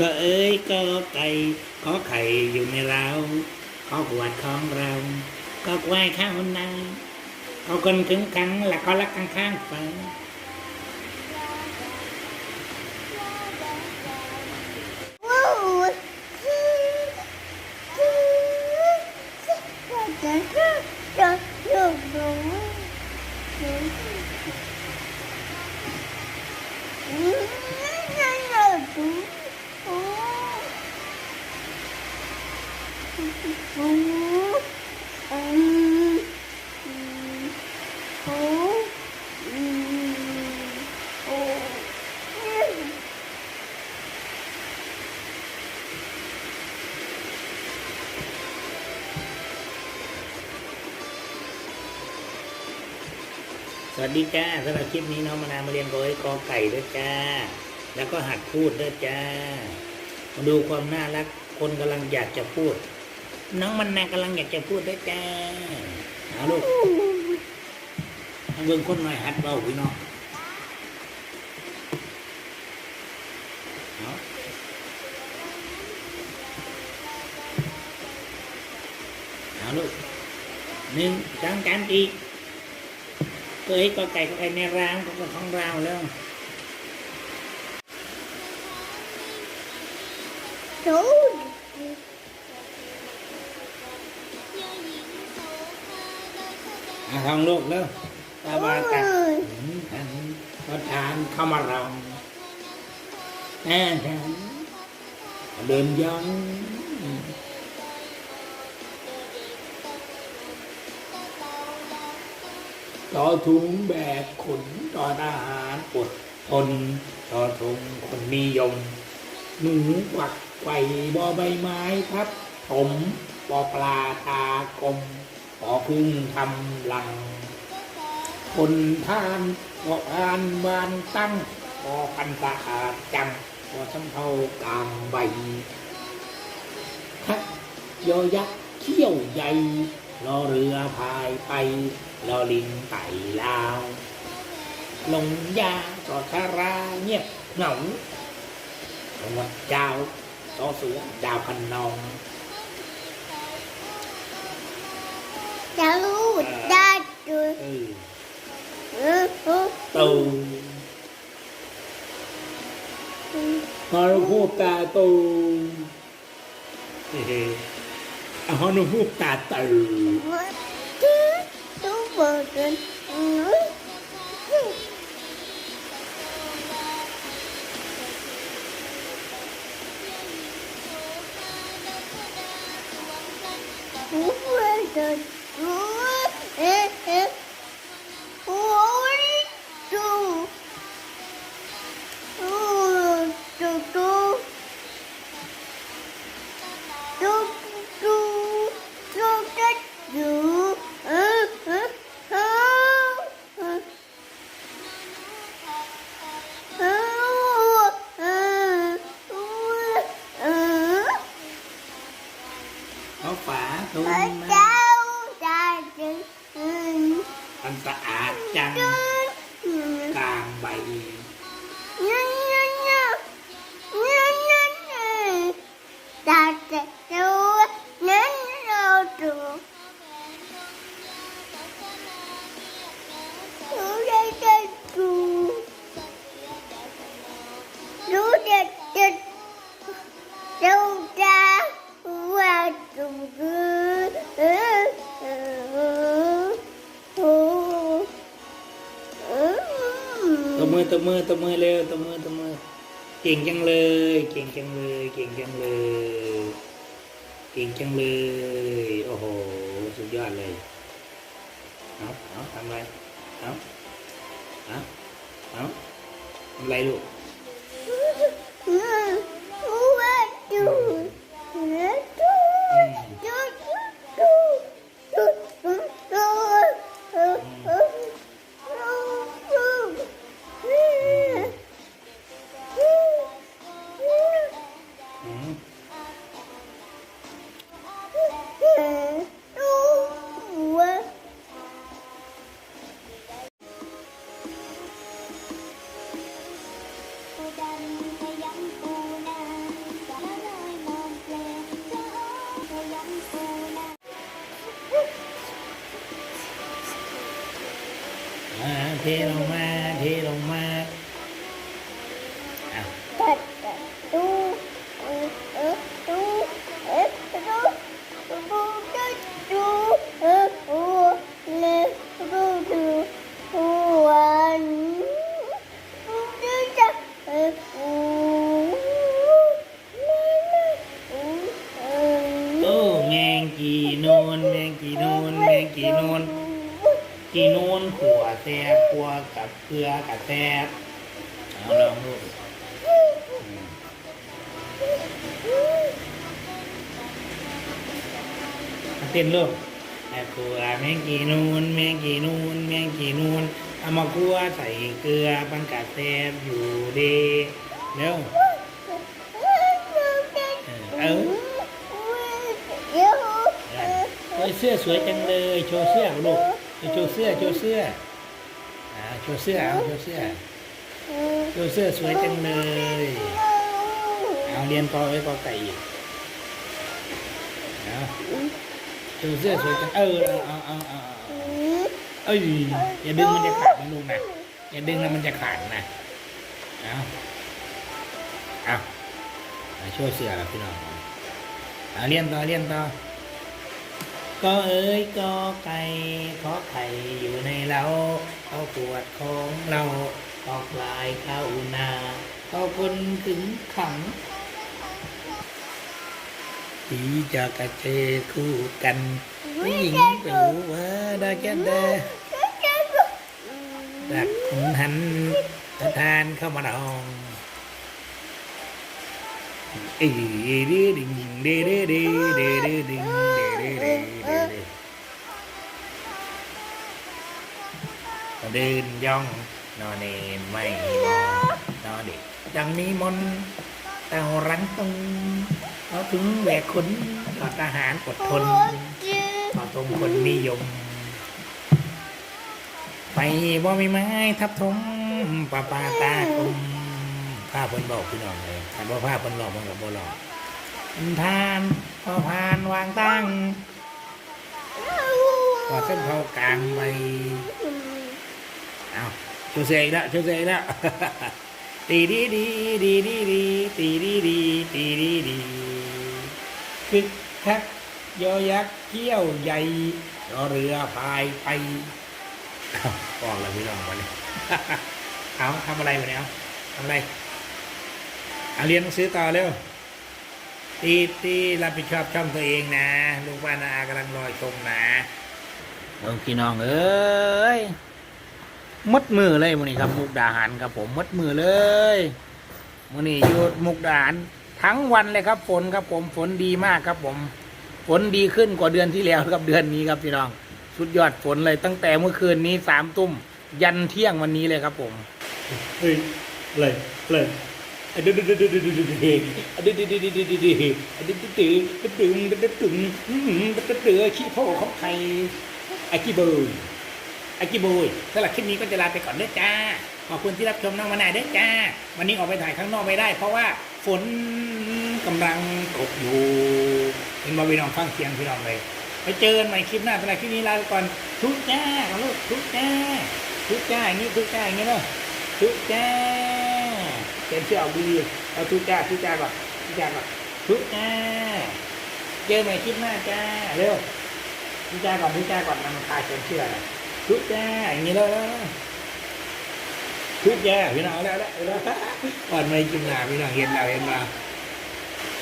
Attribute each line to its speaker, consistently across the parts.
Speaker 1: ก็เอ้ยก็ไก่ขอไข่อยู่ในเราขอขวดของเรา ก็ควายข้าวนาเขาคนถึงขังและก็รักข้างข้างๆไป วัสดีจ้าสำหรับคลิปนี้น้องมานามาเรียนโดยกอไก่ด้วยจ้า แล้วก็หัดพูดด้วยจ้า มาดูความน่ารักคนกำลังอยากจะพูด น้องมันนากำลังอยากจะพูดด้วยจ้าเอาลูกเอาเบิ่งคนหน่อยหัดเบาพี่น้องเอาเอาลูกหนึ่งสองสามสี่เคยก็ไก่ก็ไก่ในร้านก็ของเราแล้ว
Speaker 2: Chú.
Speaker 1: อาทองลูกแล้วตาบากัด
Speaker 2: Ôi.
Speaker 1: อันก็ทานเข้ามาเราแน่นเดินย้อนต่อถุงแบกขนต่อทหารอดทนต่อทงคนนิยม หนูกวักไก่บอใบไม้ทับถมปอปลาตากลม ปอพึ่งทำลัง คนทานปอพานบานตั้งปอพันสะอาดจังปอสำเภากลางใบทักยอยักษ์เขี้ยวใหญ่รอเรือพายไปรอลิงไต่ลาวลงยาต่อคาราเงียบเหงาวัดเจ้าต่อเสือดาวพันนอง
Speaker 2: Cháu đã chú.
Speaker 1: เออ
Speaker 2: Ừ, ừ.
Speaker 1: ตูฮานุพูบต เขาฝาทุน
Speaker 2: Ở
Speaker 1: นะ ตัวมือตัวมือเร็วตัวมือตัวมือ เก่งจังเลย เก่งจังเลย เก่งจังเลย เก่งจังเลย โอ้โห สุดยอดเลย เอาเอาทำไร เอาเอาเอาทำอะไรลูก กีนูนแมงกี่นูนแมงกี่นูนกี่นูนขัวแซ่บขัวกับเกลือกับแซ่บเอาลองดูเต้นลูกแอบขัวแมงกี่นูนแมงกี่นูนแมงกี่นูนเอามาคั่วใส่เกลือปันกัดแซ่บอยู่ดีเร็วเออ ฮ้ยเสื้อสวยจังเลยโชว์เสื้อลูกโชว์เสื้อโชว์เสื้ออ่าโชว์เสื้อเอาโชว์เสื้อโชว์เสื้อสวยจังเลยเอาเรียนกอไว้กอไก่อีกเอาโชว์เสื้อสวยจังเออเอาเอาเอาเออเอ้ยอย่าดึงมันจะขาดนะลูกนะอย่าดึงแล้วมันจะขาดนะเอาเอาโชว์เสื้อพี่น้องเอาเรียนต่อเรียนต่อ ก็เอ้ยก็ไก่ขอไข่อยู่ในเล้าเขาปวดของเราออกลายเข้านาเขาคนถึงขังผีจะกระเจคู่กันผู้หญิงรู้ว่าได้แก่เด้อรักขุนหันประทานเข้ามาดองเอ้ยเดดิงเด้เดเด้เดเดดิง ด้เด้เด้เด้เดินย่องนอนเนนไม่มองนอนเด็กดังนี้มนต์แต่รังตรงเราถึงแหวกขนต่อทหารอดทนต่อตรงคนนิยม ไปบ่มีไม้ทับทมป่าป่าตากลมผ้าเพิ่นบอกพี่น้องเลยถ้าบ่ผ้าเพิ่นหลอกมันกับบ่หลอก ทานพอพานวางตั้งกอเส้นเผากลางใบเอาชูเซอีกแล้วชูเซอีกแล้วตีดีดีดีดีดีตีดีดีตีดีดีคึกคักยอยักษ์เกี้ยวใหญ่รอเรือพายไปบอกแล้วพี่น้องวันนี้เอาทำอะไรวันนี้เอาทำอะไรเอาเรียนหนังสือต่อเร็ว ตีตีรับผิดชอบช่องตัวเองนะลูกบ้านนากำลังรอชมนะเอาพี่น้องเอ้ยมดมือเลยมื้อนี้ครับ มุกดาหารครับผมมดมือเลยมื้อนี้อยู่มุกดาหารทั้งวันเลยครับ ฝนครับผมฝนดีมากครับผม ฝนดีขึ้นกว่าเดือนที่แล้วครับเดือนนี้ครับพี่น้อง สุดยอดฝนเลยตั้งแต่เมื่อคืนนี้สามตุ้มยันเที่ยงวันนี้เลยครับผมเฮ้ยเลยเลย อะดึ๊ดดึ๊ดดึ๊ดดึ๊ดดึ๊ดดึ๊ดดึ๊ดอะดึ๊ดดึ๊ดดึ๊ดดึ๊ดดึ๊ดดึ๊ดอะดึ๊ดดึ๊ดดึ๊ดดึ๊ดดึ๊ดดึ๊ดดึ๊ดดึ๊ดดึ๊ดดึ๊ดดึ๊ดขี้โพของใครไอ้ขี้เบยอากิบุยสำหรับคลิปนี้ก็จะลาไปก่อนเด้อจ้าขอบคุณที่รับชมน้องมานายเด้อจ้าวันนี้ออกไปถ่ายข้างนอกไม่ได้เพราะว่าฝนกำลังตกอยู่เห็นมาพี่น้องฟังเสียงพี่น้องเลยไปเจอกันใหม่คลิปหน้าสำหรับคลิปนี้ลาไปก่อนทุกจ้าลูกทุกจ้าทุกจ้าอย่างนี้ทุกจ้าอย่างนี้เนาะทุกจ้า เขียนชื่อเอาดีๆเอาทุกจ้าทุกจ้าก่อนทุกจ้าก่อนทุกจ้าเจอใหม่คลิปหน้าจ้าเร็วทุกจ้าก่อนทุกจ้าก่อนมันคลายเขียนชื่ออะไรทุกจ้าอย่างนี้เลยทุกแย่พี่น้องแล้วแล้วแล้วก่อนไม่กินหนาพี่น้องเห็นเราเห็นมา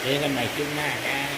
Speaker 1: เจอกันใหม่คลิปหน้าครับ